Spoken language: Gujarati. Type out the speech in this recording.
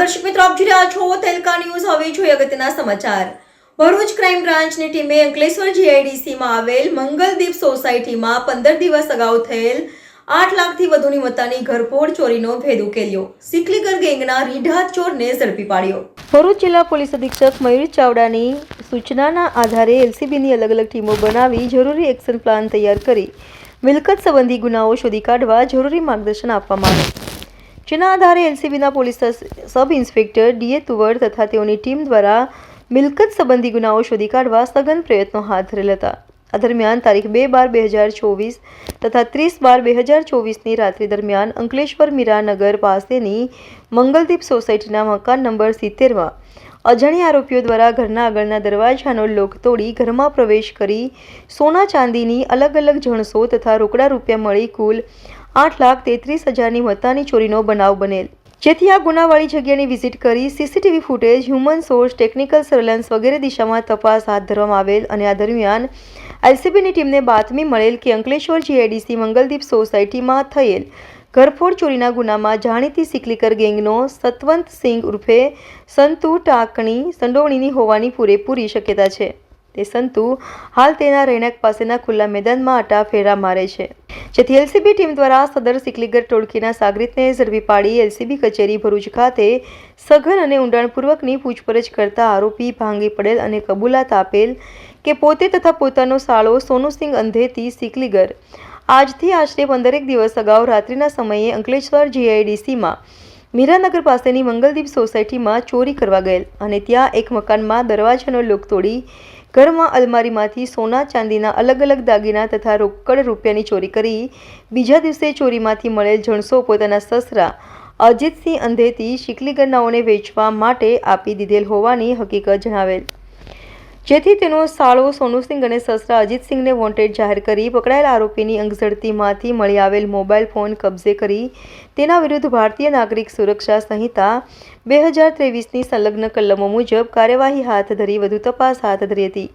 દર્શક મિત્રો, આપ જોઈ રહ્યા છો તેલકા ન્યૂઝ. હવે જોઈએ અગત્યના સમાચાર. ભરૂચ ક્રાઇમ બ્રાન્ચની ટીમે અંકલેશ્વર જીઆઈડીસીમાં આવેલ મંગલદીપ સોસાયટીમાં પંદર દિવસ અગાઉ થયેલ આઠ લાખથી વધુની મત્તાની ઘરફોડ ચોરીનો ભેદ ઉકેલ્યો. સિકલીગર ગેંગના રીઢા ચોરને ઝડપી પાડ્યો. ભરૂચ જિલ્લા પોલીસ અધિક્ષક મયુર ચાવડાની સૂચનાના આધારે એલસીબીની અલગ અલગ ટીમો બનાવી જરૂરી એક્શન પ્લાન તૈયાર કરી. મિલકત સંબંધી ગુનાઓ શોધી કાઢવા જરૂરી માર્ગદર્શન આપવામાં આવ્યું. જેના આધારે એલસીબીના પોલીસ સબ ઇન્સ્પેક્ટર ડીએ તુવર તથા તેઓની ટીમ દ્વારા મિલકત સંબંધી ગુનાઓ શોધી કાઢવા સઘન પ્રયત્નો હાથ ધરેલ હતા. આ દરમિયાન તારીખ બે બાર બે હજાર ચોવીસ તથા ત્રીસ બાર બે હજાર ચોવીસની રાત્રિ દરમિયાન અંકલેશ્વર મીરાનગર પાસેની મંગલદીપ સોસાયટીના મકાન નંબર સિત્તેરમાં અજાણ્યા આરોપીઓ દ્વારા ઘરના આગળના દરવાજાનો લોક તોડી ઘરમાં પ્રવેશ કરી સોના ચાંદીની અલગ અલગ જણસો તથા રોકડા રૂપિયા મળી કુલ આઠ લાખ તેત્રીસ હજારની મત્તાની ચોરીનો બનાવ બનેલ. જેથી આ ગુનાવાળી જગ્યાની વિઝિટ કરી CCTV footage, human source, technical surveillance વગેરે દિશામાં તપાસ હાથ ધરવામાં આવેલ અને આ દરમિયાન એલસીબીની ટીમને બાતમી મળેલ કે અંકલેશ્વર જીઆઈડીસી મંગલદીપ સોસાયટીમાં થયેલ ઘરફોડ ચોરીના ગુનામાં જાણીતી સિકલીકર ગેંગનો સતવંત સિંઘ ઉર્ફે સંતુ ટાંકણી સંડોવણીની હોવાની પૂરેપૂરી શક્યતા છે. તે સંતુ હાલ તેના રહેણાંક પાસેના ખુલ્લા મેદાનમાં અટા ફેરા મારે છે. જેથી એલસીબી ટીમ દ્વારા સદર સિકલીગર ટોળકીના સાગરીતને ઝડપી પાડી એલસીબી કચેરી ભરૂચ ખાતે સઘન અને ઊંડાણપૂર્વકની પૂછપરછ કરતા આરોપી ભાંગી પડેલ અને કબૂલાત આપેલ કે પોતે તથા પોતાનો સાળો સોનુસિંહ અંધેતી સિકલીગર. આજથી આશરે પંદરેક દિવસ અગાઉ રાત્રિના સમયે અંકલેશ્વર જીઆઈડીસીમાં મીરાનગર પાસેની મંગલદીપ સોસાયટીમાં ચોરી કરવા ગયેલ અને ત્યાં એક મકાનમાં દરવાજાનો લોક તોડી ઘરમાં અલમારીમાંથી સોના ચાંદીના અલગ અલગ દાગીના તથા રોકડ રૂપિયાની ચોરી કરી. બીજા દિવસે ચોરીમાંથી મળેલ જણસો પોતાના સસરા અજીતસિંહ શીકલી શિકલીગરનાઓને વેચવા માટે આપી દીધેલ હોવાની હકીકત જણાવેલ. જેથી તેનો સાળો સોનુસિંહ અને સસરા અજીતસિંહને વોન્ટેડ જાહેર કરી પકડાયેલ આરોપીની અંગઝડતીમાંથી મળી આવેલ મોબાઈલ ફોન કબજે કરી તેના વિરુદ્ધ ભારતીય નાગરિક સુરક્ષા સંહિતા બે હજાર ત્રેવીસની સંલગ્ન કલમો મુજબ કાર્યવાહી હાથ ધરી વધુ તપાસ હાથ ધરી હતી.